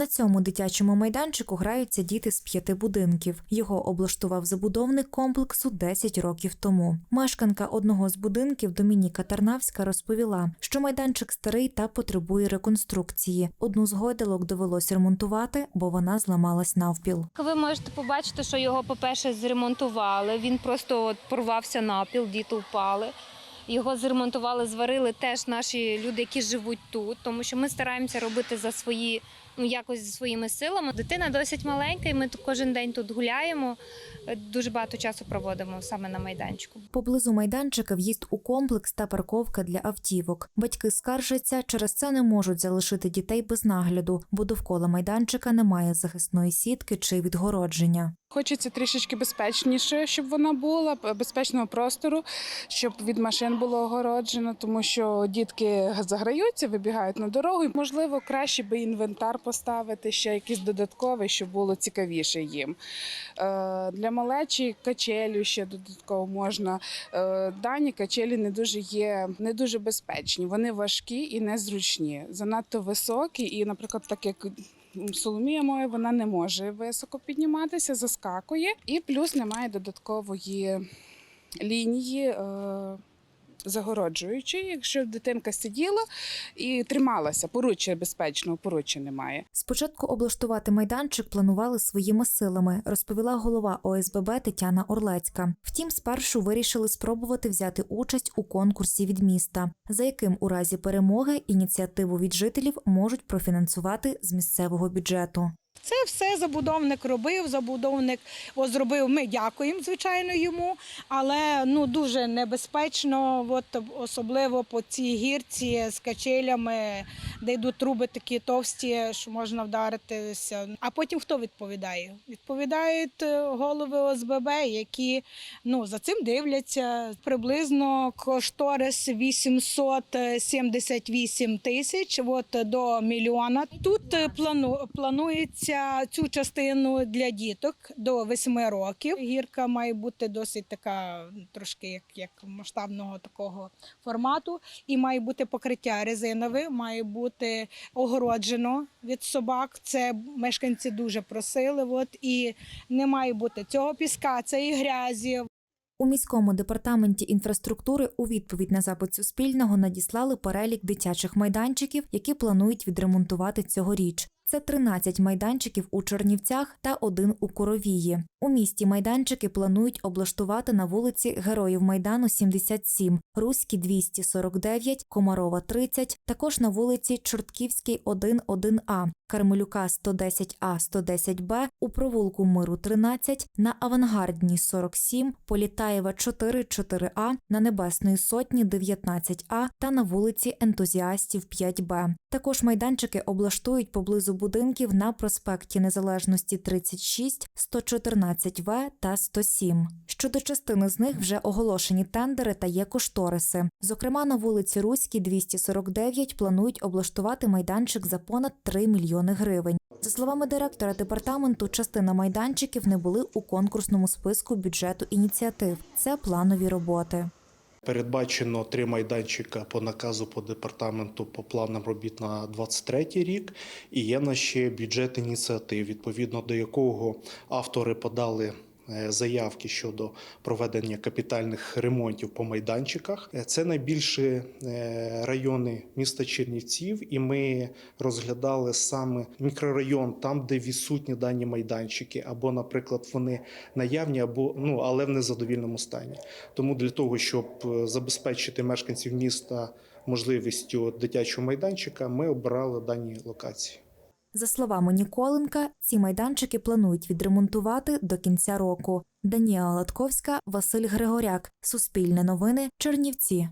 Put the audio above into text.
На цьому дитячому майданчику граються діти з п'яти будинків. Його облаштував забудовник комплексу 10 років тому. Мешканка одного з будинків Домініка Тарнавська розповіла, що майданчик старий та потребує реконструкції. Одну з гойдалок довелось ремонтувати, бо вона зламалась навпіл. Ви можете побачити, що його, по-перше, зремонтували. Він просто от порвався напіл, діти впали. Його зремонтували, зварили теж наші люди, які живуть тут, тому що ми стараємося робити за свої, якось за своїми силами. Дитина досить маленька, і ми тут кожен день тут гуляємо. Е, Дуже багато часу проводимо саме на майданчику. Поблизу майданчика в'їзд у комплекс та парковка для автівок. Батьки скаржаться, через це не можуть залишити дітей без нагляду, бо довкола майданчика немає захисної сітки чи відгородження. Хочеться трішечки безпечніше, щоб вона була, безпечного простору, щоб від машин було огороджено, тому що дітки заграються, вибігають на дорогу. Можливо, краще би інвентар поставити, ще якийсь додатковий, щоб було цікавіше їм. Е, Для малечі качелю ще додатково можна. Е, Дані качелі не дуже є не дуже безпечні. Вони важкі і незручні, занадто високі. І, наприклад, так як Соломія моя вона не може високо підніматися, заскакує, і плюс немає додаткової лінії. Е- Загороджуючи, якщо дитинка сиділа і трималася, поруччя безпечного поруччя немає. Спочатку облаштувати майданчик планували своїми силами, розповіла голова ОСББ Тетяна Орлецька. Втім, спершу вирішили спробувати взяти участь у конкурсі від міста, за яким у разі перемоги ініціативу від жителів можуть профінансувати з місцевого бюджету. Це все забудовник робив. Забудовник о, зробив. Ми дякуємо, звичайно, йому, але ну дуже небезпечно, от, особливо по цій гірці з качелями, де йдуть труби такі товсті, що можна вдаритися. А потім хто відповідає? Відповідають е, голови ОСББ, які ну, за цим дивляться. Приблизно кошторис 878 тисяч от, до мільйона. Тут е, плану, планується цю частину для діток до 8 років. Гірка має бути досить така, трошки як, як масштабного такого формату, і має бути покриття резинове, має бути огороджено від собак. Це мешканці дуже просили. От, і не має бути цього піска, цієї грязі. У міському департаменті інфраструктури у відповідь на запит Суспільного надіслали перелік дитячих майданчиків, які планують відремонтувати цьогоріч. Це 13 майданчиків у Чернівцях та один у Коровії. У місті майданчики планують облаштувати на вулиці Героїв Майдану 77, Руській 249, Комарова 30, також на вулиці Чортківській 11А, Кармелюка 110А, 110Б, у провулку Миру 13, на Авангардній 47, Політаєва 4, 4А, на Небесної Сотні 19А та на вулиці Ентузіастів 5Б. Також майданчики облаштують поблизу будинків на проспекті Незалежності 36, 114В та 107. Щодо частини з них вже оголошені тендери та є кошториси. Зокрема, на вулиці Руській 249 планують облаштувати майданчик за понад 3 мільйони гривень. За словами директора департаменту, частина майданчиків не були у конкурсному списку бюджету ініціатив. Це планові роботи. Передбачено три майданчика по наказу по департаменту по планам робіт на 23 рік. І є на ще бюджет ініціатив, відповідно до якого автори подали. Е, Заявки щодо проведення капітальних ремонтів по майданчиках Е, це найбільші е, райони міста Чернівців, і ми розглядали саме мікрорайон, там, де відсутні дані майданчики, або, наприклад, вони наявні, або ну але в незадовільному стані. Тому для того, щоб забезпечити мешканців міста можливістю дитячого майданчика, ми обирали дані локації. За словами Ніколенка, ці майданчики планують відремонтувати до кінця року. Данія Латковська, Василь Григоряк, Суспільне новини, Чернівці.